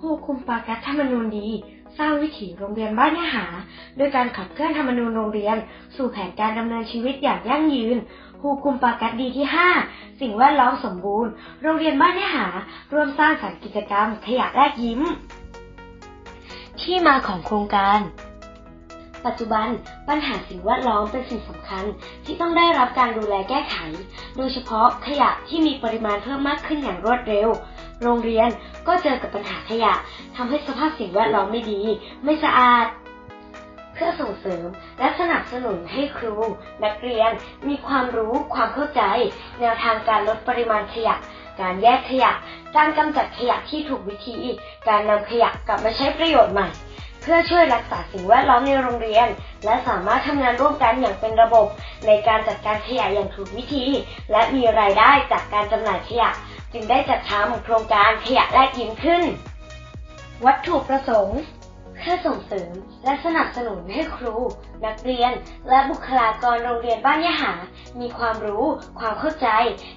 ผู้คุมปากัสธรรมนูญดี สร้างวิถีโรงเรียนบ้านยหา ด้วยการขับเคลื่อนธรรมนูญโรงเรียน สู่แผนการดำเนินชีวิตอย่างยั่งยืนผู้คุมปากัสดีที่ 5 สิ่งแวดล้อมสมบูรณ์ โรงเรียนบ้านยหา ร่วมสร้างสรรค์กิจกรรมขยะแรกยิ้ม ที่มาของโครงการ ปัจจุบันปัญหาสิ่งแวดล้อมเป็นสิ่งสำคัญที่ต้องได้รับการดูแลแก้ไข โดยเฉพาะขยะที่มีปริมาณเพิ่มมากขึ้นอย่างรวดเร็ว โรงเรียนก็เจอกับปัญหาขยะทำให้สภาพสิ่งแวดล้อมไม่ดี ไม่สะอาด เพื่อส่งเสริมและสนับสนุนให้ครู นักเรียนมีความรู้ความเข้าใจ แนวทางการลดปริมาณขยะ การแยกขยะ การกำจัดขยะที่ถูกวิธี การนำขยะกลับมาใช้ประโยชน์ใหม่ เพื่อช่วยรักษาสิ่งแวดล้อมในโรงเรียน และสามารถทำงานร่วมกันอย่างเป็นระบบ ในการจัดการขยะอย่างถูกวิธี และมีรายได้จากการจำหน่ายขยะ จึงได้จัดทำโครงการขยะแลกยิ้มขึ้น วัตถุประสงค์ เพื่อส่งเสริมและสนับสนุนให้ครู นักเรียน และบุคลากรโรงเรียนบ้านยะหา มีความรู้ ความเข้าใจ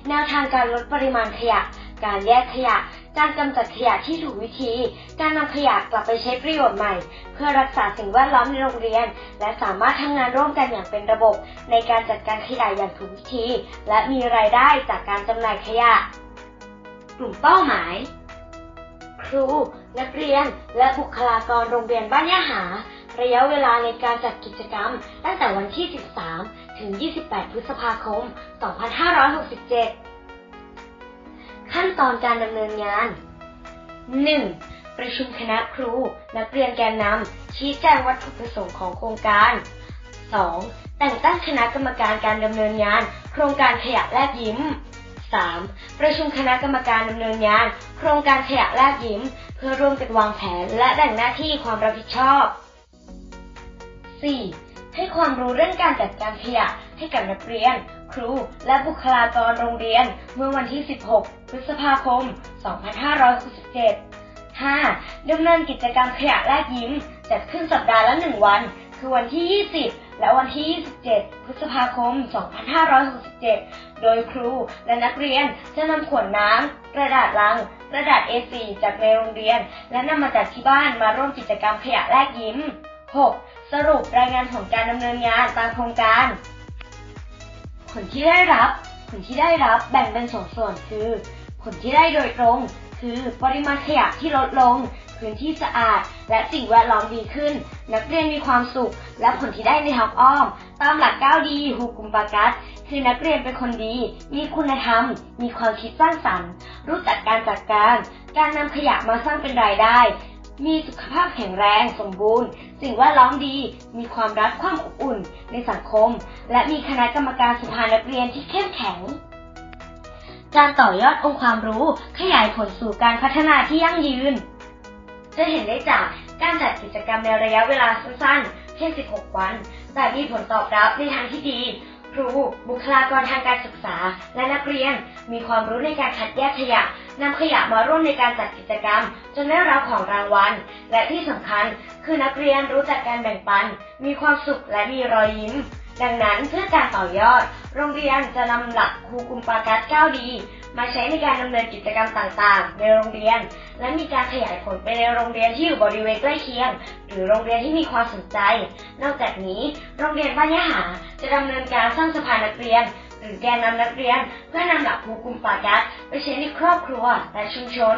แนวทางการลดปริมาณขยะ การแยกขยะ การกำจัดขยะที่ถูกวิธี การนำขยะกลับไปใช้ประโยชน์ใหม่ เพื่อรักษาสิ่งแวดล้อมในโรงเรียน และสามารถทำงานร่วมกันอย่างเป็นระบบ ในการจัดการขยะอย่างถูกวิธี และมีรายได้จากการจำหน่ายขยะ กลุ่มเป้าหมาย ครู นักเรียน และบุคลากรโรงเรียนบ้านยะหา ระยะเวลาในการจัดกิจกรรม ตั้งแต่วันที่ 13 ถึง 28 พฤษภาคม 2567 ขั้นตอนการดำเนินงาน 1. ประชุมคณะครู นักเรียนแกนนำชี้แจงวัตถุประสงค์ของโครงการ 2. แต่งตั้งคณะกรรมการการดำเนินงาน โครงการขยะแลกยิ้ม 3. ประชุมคณะกรรมการดำเนินงาน โครงการขยะแลกยิ้ม เพื่อร่วมกันวางแผนและแบ่งหน้าที่ความรับผิดชอบ 4. ให้ความรู้เรื่องการจัดการขยะให้กับนักเรียน ครูและบุคลากรโรงเรียน เมื่อวันที่ 16 พฤษภาคม 2567 5. ดำเนินกิจกรรมขยะแลกยิ้ม จัดขึ้นสัปดาห์ละ 1 วัน คือวันที่ 20 และวันที่ 27 พฤษภาคม 2567 โดยครูและนักเรียนจะนำขวดน้ำ กระดาษลัง กระดาษ A4 จากในโรงเรียน และนำมาจากที่บ้านมาร่วมกิจกรรมขยะแลกยิ้ม 6. สรุปรายงานผลการดำเนินงานตามโครงการ ผลที่ได้รับ ผลที่ได้รับแบ่งเป็นสองส่วนคือ ผลที่ได้โดยตรง คือปริมาณขยะที่ลดลง พื้นที่สะอาด และสิ่งแวดล้อมดีขึ้น นักเรียนมีความสุข และผลที่ได้ในทางอ้อม ตามหลัก9ดีฮูกุมปากัสคือนักเรียนเป็นคนดี มีคุณธรรม มีความคิดสร้างสรรค์ รู้จักการจัดการ การนำขยะมาสร้างเป็นรายได้ มีสุขภาพแข็งแรงสมบูรณ์ สิ่งแวดล้อมดี มีความรักความอบอุ่นในสังคม และมีคณะกรรมการสภานักเรียนที่เข้มแข็งการต่อยอดองค์ความรู้ขยายผลสู่การพัฒนาที่ยั่งยืน จะเห็นได้จากการจัดกิจกรรมในระยะเวลาสั้นๆ เพียง 16 วัน แต่มีผลตอบรับในทางที่ดี ครู บุคลากรทางการศึกษา และนักเรียน มีความรู้ในการคัดแยกขยะนำขยะมาร่วมในการจัดกิจกรรม จนได้รับของรางวัล และที่สำคัญคือนักเรียนรู้จักการแบ่งปัน มีความสุขและมีรอยยิ้ม ดังนั้นเพื่อการต่อยอด โรงเรียนจะนำหลักครูกุมปากัส9ดี มาใช้ในการดำเนินกิจกรรมต่างๆ ในโรงเรียน และมีการขยายผลไปในโรงเรียนที่อยู่บริเวณใกล้เคียง หรือโรงเรียนที่มีความสนใจ นอกจากนี้ โรงเรียนบ้านยะหาจะดำเนินการสร้างสภานักเรียน หรือแกนนำนักเรียน เพื่อนำหลักภูกุมปากัสไปใช้ในครอบครัวและชุมชน